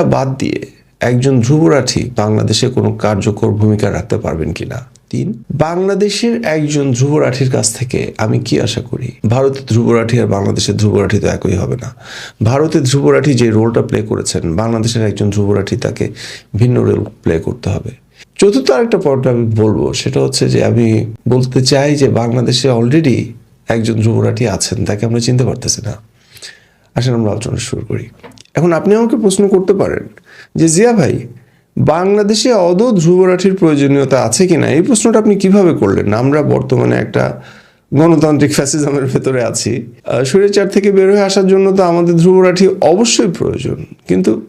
দেওয়া বাদ দিয়ে একজন ধ্রুবরাঠি বাংলাদেশে কোনো কার্যকর ভূমিকা রাখতে পারবেন কিনা? তিন, বাংলাদেশের একজন ধ্রুবরাঠির কাছ থেকে আমি কি আশা করি? ভারতের ধ্রুবরাঠি আর বাংলাদেশের ধ্রুবরাঠি তো একই হবে না। ভারতের ধ্রুবরাঠি যে রোলটা প্লে করেছেন, বাংলাদেশের একজন ধ্রুবরাঠি তাকে ভিন্ন রোল প্লে করতে হবে। চতুর্থ আরেকটা পয়েন্ট আমি বলব, সেটা হচ্ছে যে আমি বলতে চাই যে বাংলাদেশে অলরেডি একজন ধ্রুবরাঠি আছেন, তাকে আমরা চিনতে পারতেছি না। আসেন আমরা আলোচনা শুরু করি। এখন আপনি আমাকে প্রশ্ন করতে পারেন যে, জিয়া ভাই, বাংলাদেশে অদ ধ্রুবরাঠির প্রয়োজনীয়তা আছে কি না এই প্রশ্নটা আপনি কীভাবে করলেন? আমরা বর্তমানে একটা গণতান্ত্রিক ফ্যাসিজমের ভেতরে আছি। স্বৈরাচার থেকে বের হয়ে আসার জন্য তো আমাদের ধ্রুবরাঠি অবশ্যই প্রয়োজন। কিন্তু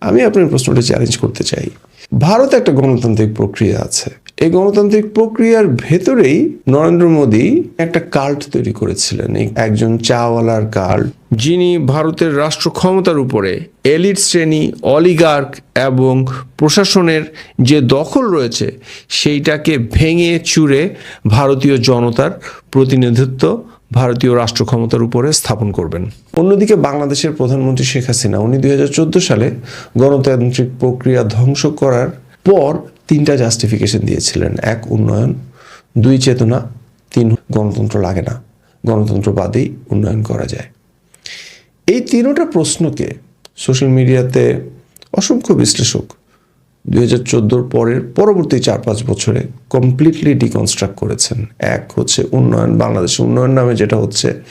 আমি আপনার প্রশ্নটা চ্যালেঞ্জ করতে চাই। ভারতে একটা গণতান্ত্রিক প্রক্রিয়া আছে। এই গণতান্ত্রিক প্রক্রিয়ার ভেতরেই নরেন্দ্র মোদী একটা কাল্ট তৈরি করেছিলেন একজন চাওয়ালার কাল্ট যিনি ভারতের রাষ্ট্র ক্ষমতার উপরে এলিট শ্রেণি অলিগার্ক এবং প্রশাসনের যে দখল রয়েছে, সেইটাকে ভেঙে চুরে ভারতীয় জনতার প্রতিনিধিত্ব ভারতীয় রাষ্ট্র ক্ষমতার উপরে স্থাপন করবেন। অন্যদিকে বাংলাদেশের প্রধানমন্ত্রী শেখ হাসিনা, উনি দুই হাজার চোদ্দ সালে গণতান্ত্রিক প্রক্রিয়া ধ্বংস করার পর তিনটা জাস্টিফিকেশন দিয়েছিলেন। এক, উন্নয়ন। দুই, চেতনা। তিন, গণতন্ত্র লাগে না। গণতন্ত্র বাদেই উন্নয়ন করা যায়। এই তিনোটা প্রশ্নকে সোশ্যাল মিডিয়াতে অসংখ্য বিশ্লেষক দুই হাজার চোদ্দোর পরের পরবর্তী চার পাঁচ বছরে কমপ্লিটলি ডিকনস্ট্রাক্ট করেছেন। এক হচ্ছে উন্নয়ন, বাংলাদেশ উন্নয়ন নামে যেটা হচ্ছে,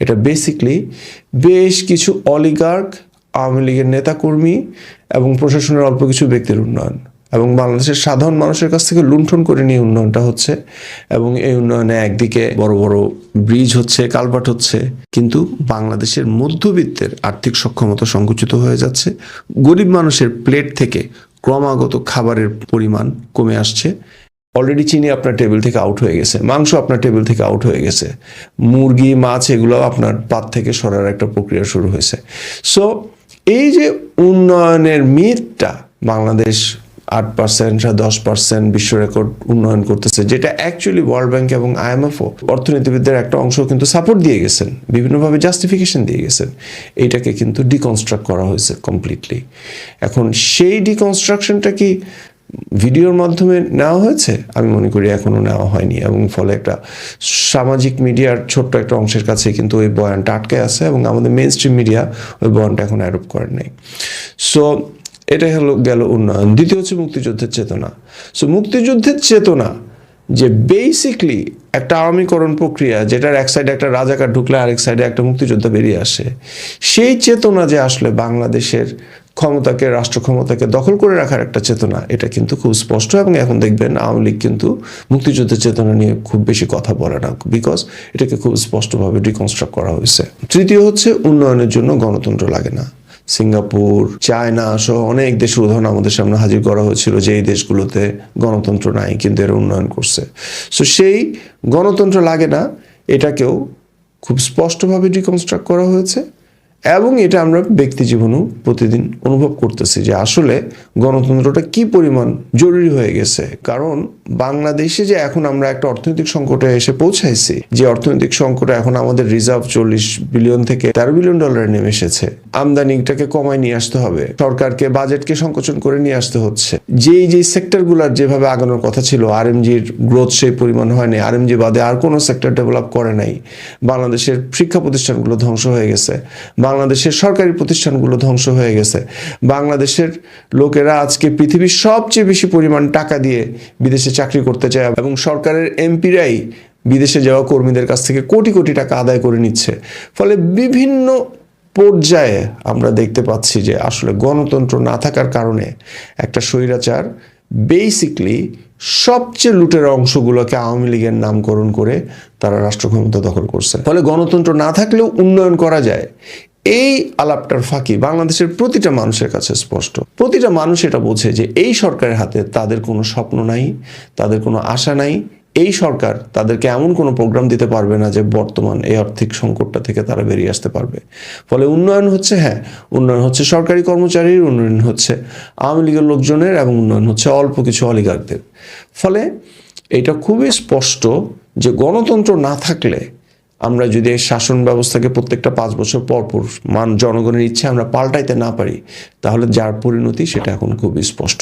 এটা বেসিকলি বেশ কিছু অলিগার্ক আওয়ামী লীগের নেতাকর্মী এবং প্রশাসনের অল্প কিছু ব্যক্তির উন্নয়ন। এবং বাংলাদেশের সাধারণ মানুষের কাছ থেকে লুণ্ঠন করে নিয়ে উন্নয়নটা হচ্ছে এবং এই উন্নয়নে একদিকে বড় বড় ব্রিজ হচ্ছে, কালভার্ট হচ্ছে, কিন্তু বাংলাদেশের মধ্যবিত্তের আর্থিক সক্ষমতা সংকুচিত হয়ে যাচ্ছে। গরিব মানুষের প্লেট থেকে ক্রমাগত খাবারের পরিমাণ কমে আসছে। অলরেডি চিনি আপনার টেবিল থেকে আউট হয়ে গেছে, মাংস আপনার টেবিল থেকে আউট হয়ে গেছে, মুরগি, মাছ এগুলো আপনার পাত থেকে সরার একটা প্রক্রিয়া শুরু হয়েছে। সো এই যে উন্নয়নের মিথটা বাংলাদেশ আট পার্সেন্ট দশ পার্সেন্ট বিশ্ব রেকর্ড উন্নয়ন করতেছে, যেটা অ্যাকচুয়ালি ওয়ার্ল্ড ব্যাংক এবং আইএমএফও অর্থনীতিবিদদের একটা অংশ কিন্তু সাপোর্ট দিয়ে গেছেন, বিভিন্নভাবে জাস্টিফিকেশন দিয়ে গেছেন। এইটাকে কিন্তু ডিকনস্ট্রাক্ট করা হয়েছে কমপ্লিটলি এখন সেই ডিকনস্ট্রাকশনটা কি ভিডিওর মাধ্যমে নেওয়া হয়েছে? আমি মনে করি এখনও নেওয়া হয়নি এবং ফলে একটা সামাজিক মিডিয়ার ছোট্ট একটা অংশের কাছে কিন্তু ওই বয়ানটা আটকে আছে এবং আমাদের মেন স্ট্রিম মিডিয়া ওই বয়ানটা এখন অ্যাডপ্ট করেন নাই। সো এটা হলো গেল উন্নয়ন। দ্বিতীয় হচ্ছে মুক্তিযুদ্ধের চেতনা। সো মুক্তিযুদ্ধের চেতনা যে বেসিকলি একটা আওয়ামীকরণ প্রক্রিয়া, যেটার এক সাইডে একটা রাজাকার ঢুকলে আরেক সাইডে একটা মুক্তিযোদ্ধা বেরিয়ে আসে, সেই চেতনা যে আসলে বাংলাদেশের ক্ষমতাকে, রাষ্ট্র ক্ষমতাকে দখল করে রাখার একটা চেতনা, এটা কিন্তু খুব স্পষ্ট এবং এখন দেখবেন আওয়ামী লীগ কিন্তু মুক্তিযুদ্ধের চেতনা নিয়ে খুব বেশি কথা বলে না বিকজ এটাকে খুব স্পষ্টভাবে ডিকনস্ট্রাক্ট করা হয়েছে। তৃতীয় হচ্ছে উন্নয়নের জন্য গণতন্ত্র লাগে না। সিঙ্গাপুর, চায়না সহ অনেক দেশের উদাহরণ আমাদের সামনে হাজির করা হয়েছিল যে এই দেশগুলোতে গণতন্ত্র নাই, কিন্তু এরা উন্নয়ন করছে। সো সেই গণতন্ত্র লাগে না, এটাকেও খুব স্পষ্টভাবে রিকনস্ট্রাক্ট করা হয়েছে। এবং এটা আমরা ব্যক্তি জীবনেও প্রতিদিন অনুভব করতেছি যে আসলে গণতন্ত্রটা কি পরিমাণ জরুরি হয়ে গেছে। কারণ বাংলাদেশে যে এখন আমরা একটা অর্থনৈতিক সংকটে এসে পৌঁছাইছি, যে অর্থনৈতিক সংকটে এখন আমাদের রিজার্ভ চল্লিশ বিলিয়ন থেকে তেরো বিলিয়ন ডলারে নেমে এসেছে। আমদানিটাকে কমায় নিয়ে আসতে হবে, সরকারকে বাজেটকে সংকোচন করে নিয়ে আসতে হচ্ছে। যেই যেই সেক্টরগুলোর যেভাবে আগানোর কথা ছিল আর আরএমজির গ্রোথ সেই পরিমাণ হয়নি আর আরএমজি বাদে আর কোনো সেক্টর ডেভেলপ করে নাই। বাংলাদেশের শিক্ষা প্রতিষ্ঠানগুলো ধ্বংস হয়ে গেছে। বাংলাদেশের সরকারি প্রতিষ্ঠানগুলো ধ্বংস হয়ে গেছে। বাংলাদেশের লোকেরা আজকে পৃথিবীর সবচেয়ে বেশি পরিমাণ টাকা দিয়ে বিদেশে চাকরি করতে চায় এবং সরকারের এমপিরাই বিদেশে যাওয়া কর্মীদের কাছ থেকে কোটি কোটি টাকা আদায় করে নিচ্ছে। ফলে বিভিন্ন পর্যায়ে আমরা দেখতে পাচ্ছি যে আসলে গণতন্ত্র না থাকার কারণে একটা স্বৈরাচার বেসিকলি সবচেয়ে লুটের অংশগুলোকে আওয়ামী লীগের নামকরণ করে তারা রাষ্ট্র ক্ষমতা দখল করছে। ফলে গণতন্ত্র না থাকলেও উন্নয়ন করা যায়। এই আলাপটার ফাঁকি বাংলাদেশের প্রতিটা মানুষের কাছে স্পষ্ট। প্রতিটা মানুষ এটা বোঝে যে এই সরকারের হাতে তাদের কোনো স্বপ্ন নাই, তাদের কোনো আশা নাই। এই সরকার তাদেরকে এমন কোনো প্রোগ্রাম দিতে পারবে না যে বর্তমান এই আর্থিক সংকটটা থেকে তারা বেরিয়ে আসতে পারবে। ফলে উন্নয়ন হচ্ছে হ্যাঁ উন্নয়ন হচ্ছে সরকারি কর্মচারীর, উন্নয়ন হচ্ছে আওয়ামী লীগের লোকজনের এবং উন্নয়ন হচ্ছে অল্প কিছু অলিগারদের ফলে এটা খুবই স্পষ্ট যে গণতন্ত্র না থাকলে আমরা যদি এই শাসন ব্যবস্থাকে প্রত্যেকটা পাঁচ বছর পর পর মান জনগণের ইচ্ছে আমরা পাল্টাইতে না পারি, তাহলে যার পরিণতি সেটা এখন খুব স্পষ্ট।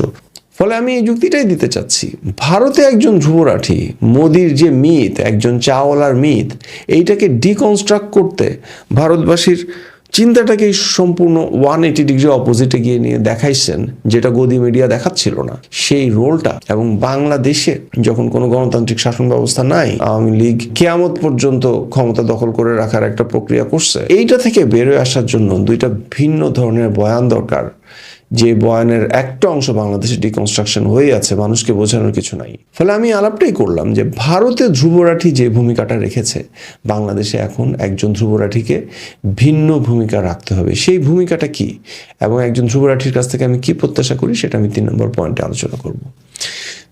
ফলে আমি এই যুক্তিটাই দিতে চাচ্ছি। ভারতে একজন ধ্রুবরাঠি, মোদির যে মিথ একজন চাওয়ালার মিথ এইটাকে ডিকনস্ট্রাক্ট করতে ভারতবাসীর চিন্তাটাকে সম্পূর্ণ ওয়ান এইটি ডিগ্রি অপোজিটে গিয়ে নিয়ে দেখাইছেন, যেটা গদি মিডিয়া দেখাচ্ছিল না। সেই রোলটা এবং বাংলাদেশে যখন কোনো গণতান্ত্রিক শাসন ব্যবস্থা নাই, আওয়ামী লীগ কেয়ামত পর্যন্ত ক্ষমতা দখল করে রাখার একটা প্রক্রিয়া করছে। এইটা থেকে বেরোয় আসার জন্য দুইটা ভিন্ন ধরনের বয়ান দরকার। যে বয়ানের একটা অংশ বাংলাদেশে ডিকনস্ট্রাকশন হয়ে আছে, মানুষকে বোঝানোর কিছু নাই। ফলে আমি আলাপটাই করলাম যে ভারতে ধ্রুবরাঠি যে ভূমিকাটা রেখেছে, বাংলাদেশে এখন একজন ধ্রুবরাঠিকে ভিন্ন ভূমিকা রাখতে হবে। সেই ভূমিকাটা কি? এবং একজন ধ্রুবরাঠির কাছ থেকে আমি কি প্রত্যাশা করি, সেটা আমি তিন নম্বর পয়েন্টে আলোচনা করব।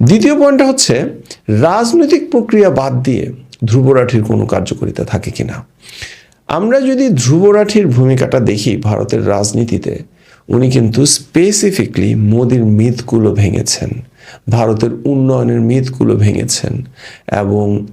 দ্বিতীয় পয়েন্টটা হচ্ছে, রাজনৈতিক প্রক্রিয়া বাদ দিয়ে ধ্রুবরাঠির কোনো কার্যকারিতা থাকে কিনা? আমরা যদি ধ্রুবরাঠির ভূমিকাটা দেখি ভারতের রাজনীতিতে উনি কিন্তু স্পেসিফিকলি মোদির মিথগুলো ভেঙেছেন, ভারতের উন্নয়নের মিথগুলো ভেঙেছেন এবং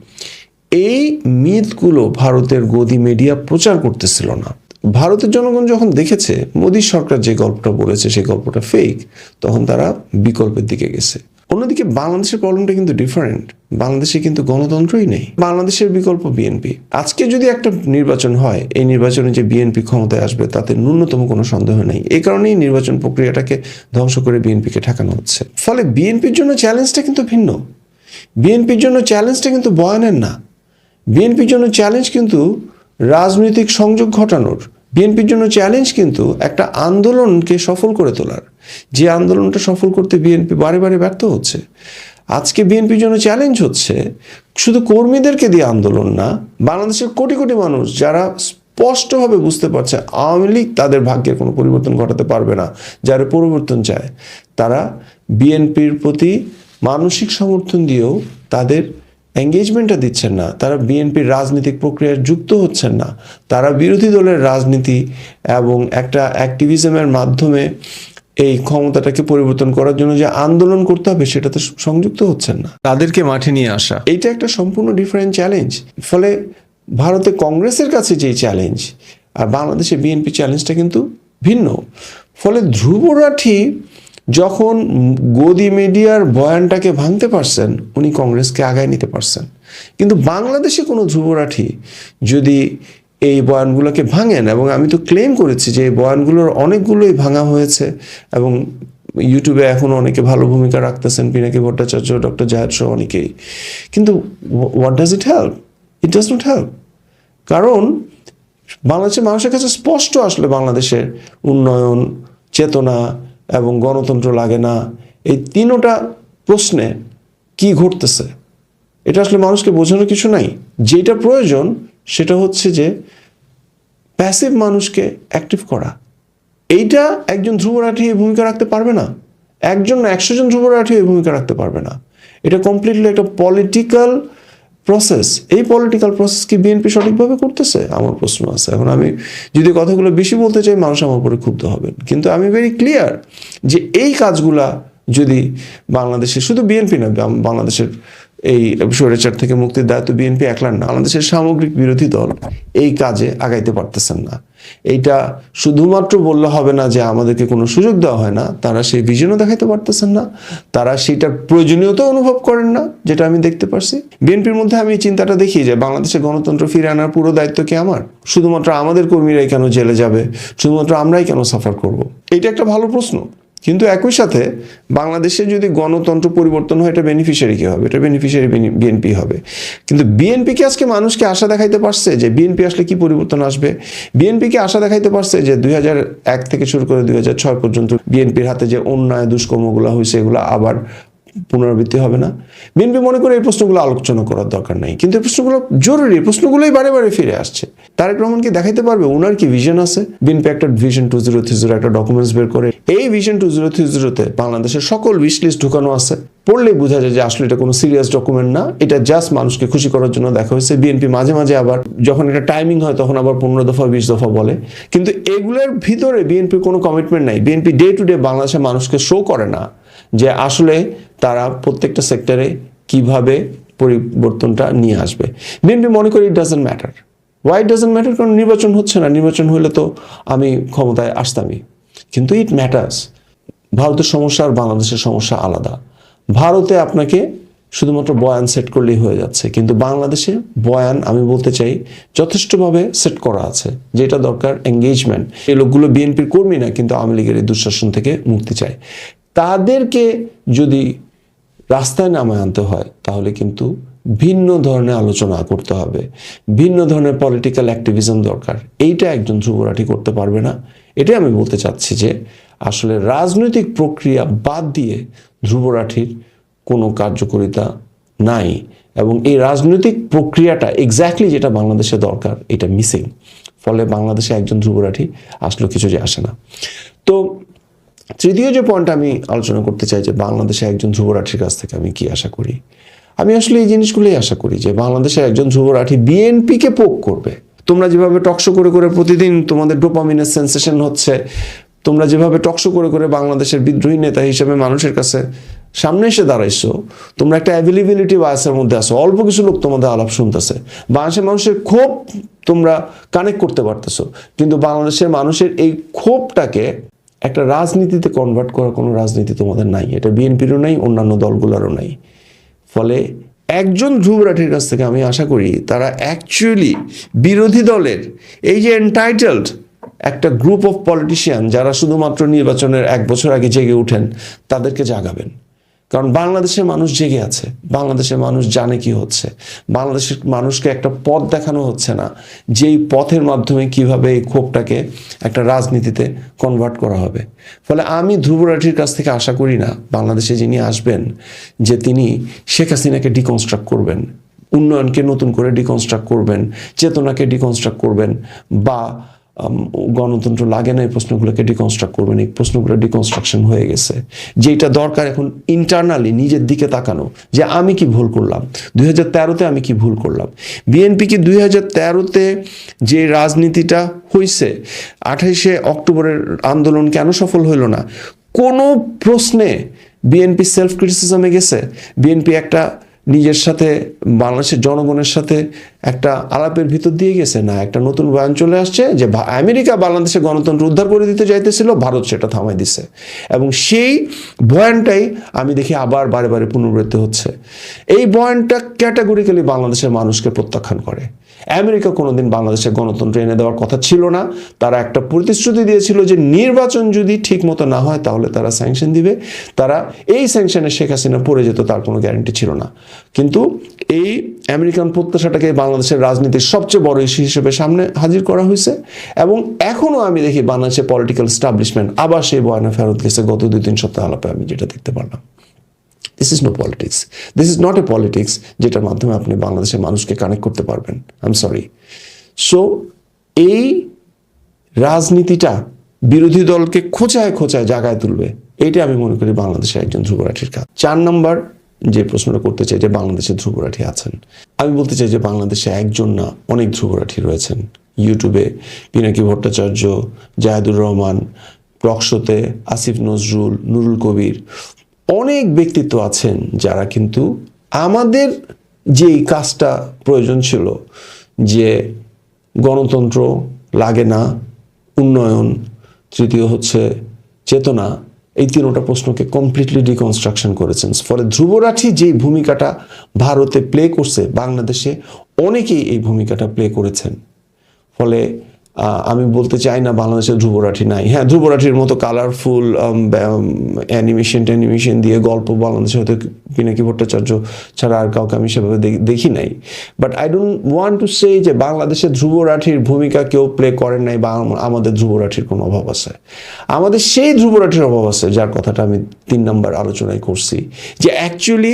এই মিথগুলো ভারতের গদি মিডিয়া প্রচার করতেছিল না। ভারতের জনগণ যখন দেখেছে, মোদী সরকার যে গল্পটা বলেছে সেই গল্পটা ফেক তখন তারা বিকল্পের দিকে গেছে। অন্যদিকে বাংলাদেশের প্রবলেমটা কিন্তু ডিফারেন্ট বাংলাদেশে কিন্তু গণতন্ত্রই নেই। বাংলাদেশের বিকল্প বিএনপি আজকে যদি একটা নির্বাচন হয়, এই নির্বাচনে যে বিএনপি ক্ষমতায় আসবে, তাতে ন্যূনতম কোনো সন্দেহ নেই। এই কারণেই নির্বাচন প্রক্রিয়াটাকে ধ্বংস করে বিএনপিকে ঠেকানো হচ্ছে। ফলে বিএনপির জন্য চ্যালেঞ্জটা কিন্তু ভিন্ন। বিএনপির জন্য চ্যালেঞ্জটা কিন্তু বয়ানের না। বিএনপির জন্য চ্যালেঞ্জ কিন্তু রাজনৈতিক সংযোগ ঘটানোর বিএনপির জন্য চ্যালেঞ্জ কিন্তু একটা আন্দোলনকে সফল করে তোলার। যে আন্দোলনটা সফল করতে বিএনপি বারে বারে ব্যর্থ হচ্ছে, আজকে বিএনপির জন্য চ্যালেঞ্জ হচ্ছে শুধু কর্মীদেরকে দিয়ে আন্দোলন না, বাংলাদেশের কোটি কোটি মানুষ যারা স্পষ্টভাবে বুঝতে পারছে আওয়ামী লীগ তাদের ভাগ্যের কোনো পরিবর্তন ঘটাতে পারবে না, যারা পরিবর্তন চায়। তারা বিএনপির প্রতি মানসিক সমর্থন দিয়েও তাদের এঙ্গেজমেন্টটা দিচ্ছেন না। তারা বিএনপির রাজনৈতিক প্রক্রিয়ায় যুক্ত হচ্ছেন না। তারা বিরোধী দলের রাজনীতি এবং একটা অ্যাক্টিভিজমের মাধ্যমে এই ক্ষমতাটাকে পরিবর্তন করার জন্য যে আন্দোলন করতে হবে সেটাতে সংযুক্ত হচ্ছেন না। তাদেরকে মাঠে নিয়ে আসা। এইটা একটা সম্পূর্ণ ডিফারেন্ট চ্যালেঞ্জ ফলে ভারতে কংগ্রেসের কাছে যেই চ্যালেঞ্জ আর বাংলাদেশে বিএনপি চ্যালেঞ্জটা কিন্তু ভিন্ন। ফলে ধ্রুবরাঠি যখন গদি মিডিয়ার বয়ানটাকে ভাঙতে পারছেন, উনি কংগ্রেসকে আগায় নিতে পারছেন। কিন্তু বাংলাদেশে কোনো ধ্রুবরাঠি যদি এই বয়ানগুলোকে ভাঙেন, এবং আমি তো ক্লেম করেছি যে এই বয়ানগুলোর অনেকগুলোই ভাঙা হয়েছে, এবং ইউটিউবে এখন অনেকে ভালো ভূমিকা রাখতেছেন, পিনাকি ভট্টাচার্য ডক্টর জাহেদ সহ অনেকেই। কিন্তু what does it help it does not help কারণ বাংলাদেশের মানুষের কাছে স্পষ্ট আসলে বাংলাদেশের উন্নয়ন, চেতনা এবং গণতন্ত্র লাগে না। এই তিনোটা প্রশ্নে কি ঘটতেছে? এটা আসলে মানুষকে বোঝানোর কিছু নাই। যেটা প্রয়োজন সেটা হচ্ছে যে প্যাসিভ মানুষকে অ্যাক্টিভ করা। এইটা একজন ধ্রুবরাঠি এই ভূমিকা রাখতে পারবে না। একজন একশো জন ধ্রুবরাঠি এই ভূমিকা রাখতে পারবে না। এটা কমপ্লিটলি একটা পলিটিক্যাল প্রসেস এই পলিটিক্যাল প্রসেস কি বিএনপি সঠিকভাবে করতেছে? আমার প্রশ্ন আছে। এখন আমি যদি কথাগুলো বেশি বলতে চাই, মানুষ আমার উপরে ক্ষুব্ধ হবেন। কিন্তু আমি ভেরি ক্লিয়ার যে এই কাজগুলা যদি বাংলাদেশে শুধু বিএনপি না বাংলাদেশের এই স্বৈরাচার থেকে মুক্তির দায়িত্ব বিএনপি একলার না, বাংলাদেশের সামগ্রিক বিরোধী দল এই কাজে আগাইতে পারতেছেন না। এইটা শুধুমাত্র বললে হবে না যে আমাদেরকে কোনো সুযোগ দেওয়া হয় না, তারা সেই ভিজনও দেখাইতে পারতেছেন না, তারা সেটার প্রয়োজনীয়তা অনুভব করেন না, যেটা আমি দেখতে পারছি। বিএনপির মধ্যে আমি চিন্তাটা দেখি যে বাংলাদেশে গণতন্ত্র ফিরে আনার পুরো দায়িত্ব কি আমার? শুধুমাত্র আমাদের কর্মীরাই কেন জেলে যাবে? শুধুমাত্র আমরাই কেন সাফার করব? এটা একটা ভালো প্রশ্ন। কিন্তু একই সাথে বাংলাদেশে যদি গণতন্ত্র পরিবর্তন হয়, এটা বেনিফিশিয়ারি কি হবে? এটা বেনিফিশিয়ারি বিএনপি হবে। কিন্তু বিএনপিকে আজকে মানুষকে আশা দেখাইতে পারছে যে বিএনপি আসলে কি পরিবর্তন আসবে? বিএনপিকে আশা দেখাইতে পারছে যে দুই এক থেকে শুরু করে দুই ছয় পর্যন্ত বিএনপির হাতে যে অন্যায় দুষ্কর্মগুলো হয়েছে এগুলো আবার পুনরাবৃত্তি হবে না। বিএনপি মনে করে এই প্রশ্নগুলো আলোচনা করার দরকার নাই। কিন্তু এই প্রশ্নগুলো জরুরি, এই প্রশ্নগুলোই বারে বারে ফিরে আসছে। তারেক রহমান কি দেখাইতে পারবে ওনার কি ভিশন আছে? বিএনপি একটা vision two zero three zero একটা ডকুমেন্টস বের করে। এই ভিশন টু জিরো থ্রি জিরোতে বাংলাদেশের সকল উইশ লিস্ট ঢুকানো আছে। পড়লেই বোঝা যায় যে আসলে এটা কোনো সিরিয়াস ডকুমেন্ট না। এটা জাস্ট মানুষকে খুশি করার জন্য দেখা হয়েছে। বিএনপি মাঝে মাঝে আবার যখন এটা টাইমিং হয় তখন আবার পনেরো দফা, বিশ দফা বলে। কিন্তু এগুলোর ভিতরে বিএনপির কোনো কমিটমেন্ট নাই। বিএনপি ডে টু ডে বাংলাদেশের মানুষকে শো করে না যে আসলে তারা প্রত্যেকটা সেক্টরে কীভাবে পরিবর্তনটা নিয়ে আসবে। বিএনপি মনে করি it doesn't matter why doesn't matter কারণ নির্বাচন হচ্ছে না। নির্বাচন হলে তো আমি ক্ষমতায় আসতামই। কিন্তু ইট ম্যাটার্স ভারতের সমস্যা আর বাংলাদেশের সমস্যা আলাদা। ভারতে আপনাকে শুধুমাত্র বয়ান সেট করলেই হয়ে যাচ্ছে। কিন্তু বাংলাদেশে বয়ান আমি বলতে চাই, যথেষ্টভাবে সেট করা আছে। যেটা দরকার এঙ্গেজমেন্ট এই লোকগুলো বিএনপির কর্মী না, কিন্তু আওয়ামী লীগের এই দুঃশাসন থেকে মুক্তি চায়। তাদেরকে যদি রাস্তায় নামায় আনতে হয়, তাহলে কিন্তু ভিন্ন ধরনের আলোচনা করতে হবে। ভিন্ন ধরনের পলিটিক্যাল অ্যাক্টিভিজম দরকার। এইটা একজন যুবরাঠি করতে পারবে না। এটাই আমি বলতে চাচ্ছি যে, আসলে রাজনৈতিক প্রক্রিয়া বাদ দিয়ে ধ্রুবরাঠির কোনো কার্যকারিতা নাই এবং এই রাজনৈতিক প্রক্রিয়াটা এক্স্যাক্টলি যেটা বাংলাদেশে দরকার, এটা মিসিং ফলে বাংলাদেশে একজন ধ্রুবরাঠি আসলে কিছু যে আসে না। তো তৃতীয় যে পয়েন্ট আমি আলোচনা করতে চাই যে বাংলাদেশে একজন যুবরাঠির কাছ থেকে আমি কি আশা করি? আমি আসলে এই জিনিসগুলোই আশা করি যে বাংলাদেশে একজন যুবরাঠি বিএনপিকে পোক করবে। তোমরা যেভাবে টকশো করে করে প্রতিদিন তোমাদের ডোপামিনের সেন্সেশন হচ্ছে, তোমরা যেভাবে টকশো করে করে বাংলাদেশের বিদ্রোহী নেতা হিসেবে মানুষের কাছে সামনে এসে দাঁড়াইছো, তোমরা একটা অ্যাভেলেবিলিটি বায়াসের মধ্যে আছো, অল্প কিছু লোক তোমাদের আলাপ শুনতেছে। বাংলাদেশের মানুষের ক্ষোভ তোমরা কানেক্ট করতে পারতেছো, কিন্তু বাংলাদেশের মানুষের এই ক্ষোভটাকে একটা রাজনীতিতে কনভার্ট করার কোনো রাজনীতি তোমাদের নাই। এটা বিএনপিরও নাই, অন্যান্য দলগুলোরও নাই। ফলে একজন ধ্রুবরাঠির কাছ থেকে আমি আশা করি তারা অ্যাকচুয়ালি বিরোধী দলের, এই যে এন্টাইটেলড একটা গ্রুপ অফ পলিটিশিয়ান যারা শুধুমাত্র নির্বাচনের এক বছর আগে জেগে উঠেন, তাদেরকে জাগাবেন। কারণ বাংলাদেশের মানুষ জেগে আছে, বাংলাদেশের মানুষ জানে কি হচ্ছে, বাংলাদেশের মানুষকে একটা পথ দেখানো হচ্ছে না, যেই পথের মাধ্যমে কীভাবে এই ক্ষোভটাকে একটা রাজনীতিতে কনভার্ট করা হবে। ফলে আমি ধ্রুবরাঠির কাছ থেকে আশা করি না, বাংলাদেশে যিনি আসবেন, যে তিনি শেখ হাসিনাকে ডিকনস্ট্রাক্ট করবেন, উন্নয়নকে নতুন করে ডিকনস্ট্রাক্ট করবেন, চেতনাকে ডিকনস্ট্রাক্ট করবেন, বা গণতন্ত্র লাগে না, এই প্রশ্নগুলোকে ডিকনস্ট্রাক্ট করবেন। এই প্রশ্নগুলো ডিকনস্ট্রাকশন হয়ে গেছে। যেটা দরকার এখন ইন্টারনালি নিজের দিকে তাকানো, যে আমি কি ভুল করলাম? দুই হাজার তেরোতে আমি কি ভুল করলাম? বিএনপি কি দুই হাজার তেরোতে যে রাজনীতিটা হয়েছে আঠাইশে অক্টোবরের আন্দোলন কেন সফল হইল না? কোনো প্রশ্নে বিএনপি সেলফ ক্রিটিসিজমে গেছে? বিএনপি একটা নিজের সাথে, বাংলাদেশের জনগণের সাথে একটা আলাপের ভিতর দিয়ে গেছে না? একটা নতুন বয়ান চলে আসছে যে আমেরিকা বাংলাদেশের গণতন্ত্র উদ্ধার করে দিতে চাইতেছিল, ভারত সেটা থামাই দিছে। এবং সেই বয়ানটাই আমি দেখি আবার বারে বারে পুনরাবৃত্তি হচ্ছে। এই বয়ানটা ক্যাটাগরিক্যালি বাংলাদেশের মানুষকে প্রত্যাখ্যান করে। আমেরিকা কোনোদিন বাংলাদেশের গণতন্ত্র এনে দেওয়ার কথা ছিল না। তারা একটা প্রতিশ্রুতি দিয়েছিল যে নির্বাচন যদি ঠিক মতো না হয় তাহলে তারা স্যাংশন দিবে। তারা এই স্যাংশনে শেখ হাসিনা পড়ে যেত তার কোনো গ্যারান্টি ছিল না। কিন্তু এই আমেরিকান প্রত্যাশাটাকে বাংলাদেশের রাজনীতির সবচেয়ে বড় ইস্যু হিসেবে সামনে হাজির করা হয়েছে। এবং এখনও আমি দেখি বাংলাদেশের পলিটিক্যাল স্টাবলিশমেন্ট আবার সেই বয়ানে ফেরত গেছে। গত দুই তিন সপ্তাহ আলাপে আমি যেটা দেখতে পারলাম। This is no politics this is not a politics যেটার মাধ্যমে আপনি বাংলাদেশের মানুষকে কানেক্ট করতে পারবেন। আই এম সরি সো এই রাজনীতিটা বিরোধী দলকে খোঁচায় খোঁচায় জায়গায় তুলবে এইটা আমি মনে করি বাংলাদেশের একজন ধ্রুবরাঠির কাজ। চার নম্বর যে প্রশ্নটা করতে চাই যে বাংলাদেশে ধ্রুবরাঠি আছেন। আমি বলতে চাই যে বাংলাদেশে একজন না, অনেক ধ্রুবরাঠি রয়েছেন। ইউটিউবে পিনাকি ভট্টাচার্য, জাহেদুর রহমান টকশোতে আসিফ নজরুল, নুরুল কবির অনেক ব্যক্তিত্ব আছেন যারা কিন্তু আমাদের যে কাজটা প্রয়োজন ছিল, যে গণতন্ত্র লাগে না, উন্নয়ন, তৃতীয় হচ্ছে চেতনা, এই তিনোটা প্রশ্নকে কমপ্লিটলি ডিকনস্ট্রাকশন করেছেন। ফলে ধ্রুবরাঠি যে ভূমিকাটা ভারতে প্লে করছে, বাংলাদেশে অনেকেই এই ভূমিকাটা প্লে করেছেন। ফলে আমি বলতে চাই না বাংলাদেশের ধ্রুবরাঠি নাই। হ্যাঁ ধ্রুবরাঠির মতো কালারফুল অ্যানিমেশন ট্যানিমেশন দিয়ে গল্প বাংলাদেশে হয়তো পিনাকি ভট্টাচার্য ছাড়া আর কাউকে আমি সেভাবে দেখি নাই। But I don't want to say যে বাংলাদেশে ধ্রুবরাঠির ভূমিকা কেউ প্লে করেন নাই বা আমাদের ধ্রুবরাঠির কোনো অভাব আছে। আমাদের সেই ধ্রুবরাঠির অভাব আছে যার কথাটা আমি তিন নম্বর আলোচনায় করছি। যে অ্যাকচুয়ালি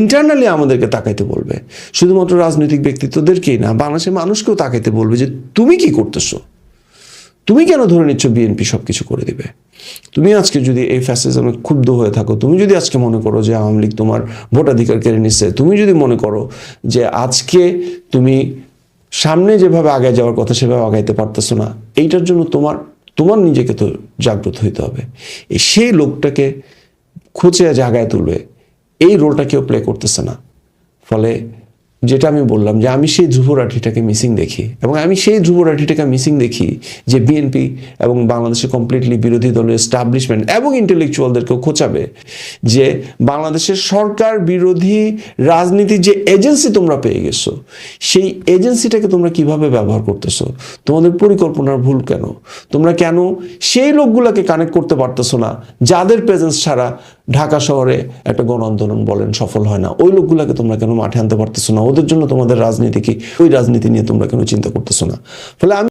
ইন্টারনালি আমাদেরকে তাকাইতে বলবে। শুধুমাত্র রাজনৈতিক ব্যক্তিত্বদেরকেই না, বাংলাদেশের মানুষকেও তাকাইতে বলবে যে তুমি কি করতেছো? তুমি কেন ধরে নিচ্ছ বিএনপি সব কিছু করে দিবে? তুমি আজকে যদি এই ফ্যাসিজমে ক্ষুব্ধ হয়ে থাকো, তুমি যদি আজকে মনে করো যে আওয়ামী লীগ তোমার ভোটাধিকার কেড়ে নিচ্ছে তুমি যদি মনে করো যে আজকে তুমি সামনে যেভাবে আগে যাওয়ার কথা সেভাবে আগাইতে পারতেছো না, এইটার জন্য তোমার তোমার নিজেকে তো জাগ্রত হইতে হবে। সেই লোকটাকে খুঁজে জাগায় তুলবে, এই রোলটা কেউ প্লে করতেছে না। ফলে যেটা আমি বললাম যে আমি সেই ধ্রুবরাঠিটাকে মিসিং দেখি এবং আমি সেই ধ্রুবরাঠিটাকে মিসিং দেখি যে বিএনপি এবং বাংলাদেশে কমপ্লিটলি বিরোধী দলের এস্টাবলিশমেন্ট এবং ইন্টেলেকচুয়ালদেরকেও খোঁচাবে যে বাংলাদেশের সরকার বিরোধী রাজনীতির যে এজেন্সি তোমরা পেয়ে গেছো, সেই এজেন্সিটাকে তোমরা কীভাবে ব্যবহার করতেছো? তোমাদের পরিকল্পনার ভুল কেন? তোমরা কেন সেই লোকগুলোকে কানেক্ট করতে পারতেছো না যাদের প্রেজেন্স ছাড়া ঢাকা শহরে একটা গণ আন্দোলন বলেন, সফল হয় না। ওই লোকগুলোকে তোমরা কেন মাঠে আনতে পারতেছো না? ওদের জন্য তোমাদের রাজনীতি কি? ওই রাজনীতি নিয়ে তোমরা কেন চিন্তা করতেছো না? ফলে আমি